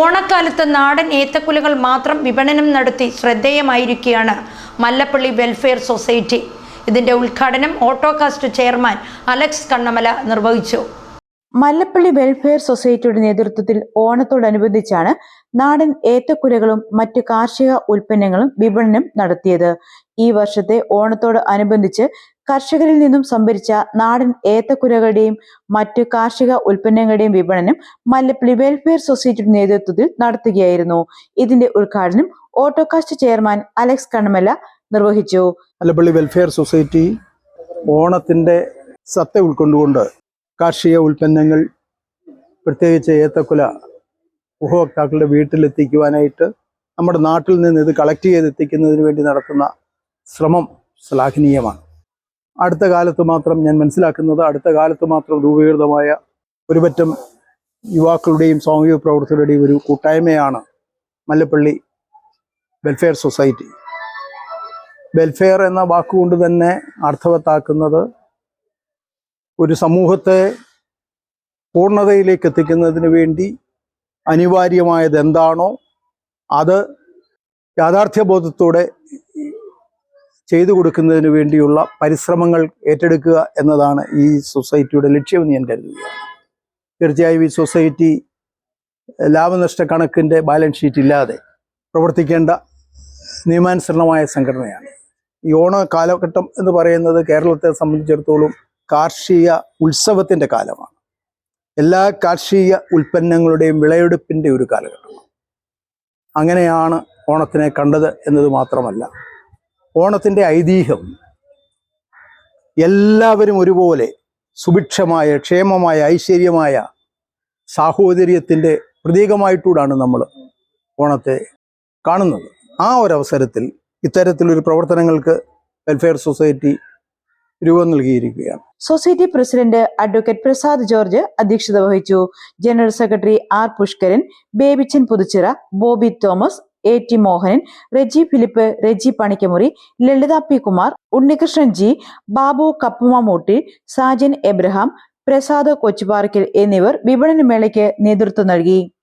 ഓണക്കാലത്ത് നാടൻ ഏത്തക്കുലകൾ മാത്രം വിപണനം നടത്തി ശ്രദ്ധേയമായിരിക്കുകയാണ് മല്ലപ്പള്ളി വെൽഫെയർ സൊസൈറ്റി. ഇതിന്റെ ഉദ്ഘാടനം ഓട്ടോകാസ്റ്റ് ചെയർമാൻ അലക്സ് കണ്ണമല നിർവഹിച്ചു. മല്ലപ്പള്ളി വെൽഫെയർ സൊസൈറ്റിയുടെ നേതൃത്വത്തിൽ ഓണത്തോടനുബന്ധിച്ചാണ് നാടൻ ഏത്തക്കുലകളും മറ്റ് കാർഷിക ഉൽപ്പന്നങ്ങളും വിപണനം നടത്തിയത്. ഈ വർഷത്തെ ഓണത്തോട് അനുബന്ധിച്ച് കർഷകരിൽ നിന്നും സംഭരിച്ച നാടൻ ഏത്തക്കുലകളുടെയും മറ്റ് കാർഷിക ഉൽപ്പന്നങ്ങളുടെയും വിപണനം മല്ലപ്പള്ളി വെൽഫെയർ സൊസൈറ്റിയുടെ നേതൃത്വത്തിൽ നടത്തുകയായിരുന്നു. ഇതിന്റെ ഉദ്ഘാടനം ഓട്ടോകാസ്റ്റ് ചെയർമാൻ അലക്സ് കണ്ണമല നിർവഹിച്ചു. മല്ലപ്പള്ളി വെൽഫെയർ സൊസൈറ്റി ഓണത്തിന്റെ സത്ത ഉൾക്കൊണ്ടുകൊണ്ട് കാർഷിക ഉൽപ്പന്നങ്ങൾ പ്രത്യേകിച്ച് ഏത്തക്കുല ഉപഭോക്താക്കളുടെ വീട്ടിലെത്തിക്കുവാനായിട്ട് നമ്മുടെ നാട്ടിൽ നിന്ന് ഇത് കളക്ട് ചെയ്തെത്തിക്കുന്നതിന് വേണ്ടി നടത്തുന്ന ശ്രമം ശ്ലാഘനീയമാണ്. അടുത്ത കാലത്ത് മാത്രം ഞാൻ മനസ്സിലാക്കുന്നത് അടുത്ത കാലത്ത് മാത്രം രൂപീകൃതമായ ഒരുപറ്റം യുവാക്കളുടെയും സാമൂഹിക പ്രവർത്തകരുടെയും ഒരു കൂട്ടായ്മയാണ് മല്ലപ്പള്ളി വെൽഫെയർ സൊസൈറ്റി. വെൽഫെയർ എന്ന വാക്കുകൊണ്ട് തന്നെ അർത്ഥവത്താക്കുന്നത് ഒരു സമൂഹത്തെ പൂർണതയിലേക്ക് എത്തിക്കുന്നതിന് വേണ്ടി അനിവാര്യമായത് എന്താണോ അത് യാഥാർത്ഥ്യബോധത്തോടെ ചെയ്തു കൊടുക്കുന്നതിന് വേണ്ടിയുള്ള പരിശ്രമങ്ങൾ ഏറ്റെടുക്കുക എന്നതാണ് ഈ സൊസൈറ്റിയുടെ ലക്ഷ്യമെന്ന് ഞാൻ കരുതുകയാണ്. തീർച്ചയായും ഈ സൊസൈറ്റി ലാഭനഷ്ട കണക്കിന്റെ ബാലൻസ് ഷീറ്റ് ഇല്ലാതെ പ്രവർത്തിക്കേണ്ട നിയമാനുസരണമായ സംഘടനയാണ്. ഈ ഓണ കാലഘട്ടം എന്ന് പറയുന്നത് കേരളത്തെ സംബന്ധിച്ചിടത്തോളം കാർഷിക ഉത്സവത്തിന്റെ കാലമാണ്. എല്ലാ കാർഷിക ഉൽപ്പന്നങ്ങളുടെയും വിളയെടുപ്പിന്റെ ഒരു കാലഘട്ടമാണ്. അങ്ങനെയാണ് ഓണത്തിനെ കണ്ടത് എന്നത് മാത്രമല്ല. ഓണത്തിന്റെ ഐതിഹ്യം. എല്ലാവരും ഒരുപോലെ സുഭിക്ഷമായ ക്ഷേമമായ ഐശ്വര്യമായ സാഹോദര്യത്തിന്റെ പ്രതീകമായിട്ടൂടാണ് നമ്മൾ ഓണത്തെ കാണുന്നത്. ആ ഒരവസരത്തിൽ ഇത്തരത്തിലൊരു പ്രവർത്തനങ്ങൾക്ക് വെൽഫെയർ സൊസൈറ്റി രൂപം നൽകിയിരിക്കുകയാണ്. Society president advocate Prasad George അധ്യക്ഷത വഹിച്ചു. General secretary R Pushkaran Babychan Puthuchira Bobby Thomas A T Mohanan Reji Philip Reji Panikkamuri Lalitha P Kumar Unnikrishnan G Babu Kappumootti Sajan Abraham Prasad കൊച്ചുപാർക്കിൽ എന്നിവർ വിപണന മേളയ്ക്ക് നേതൃത്വം നൽകി.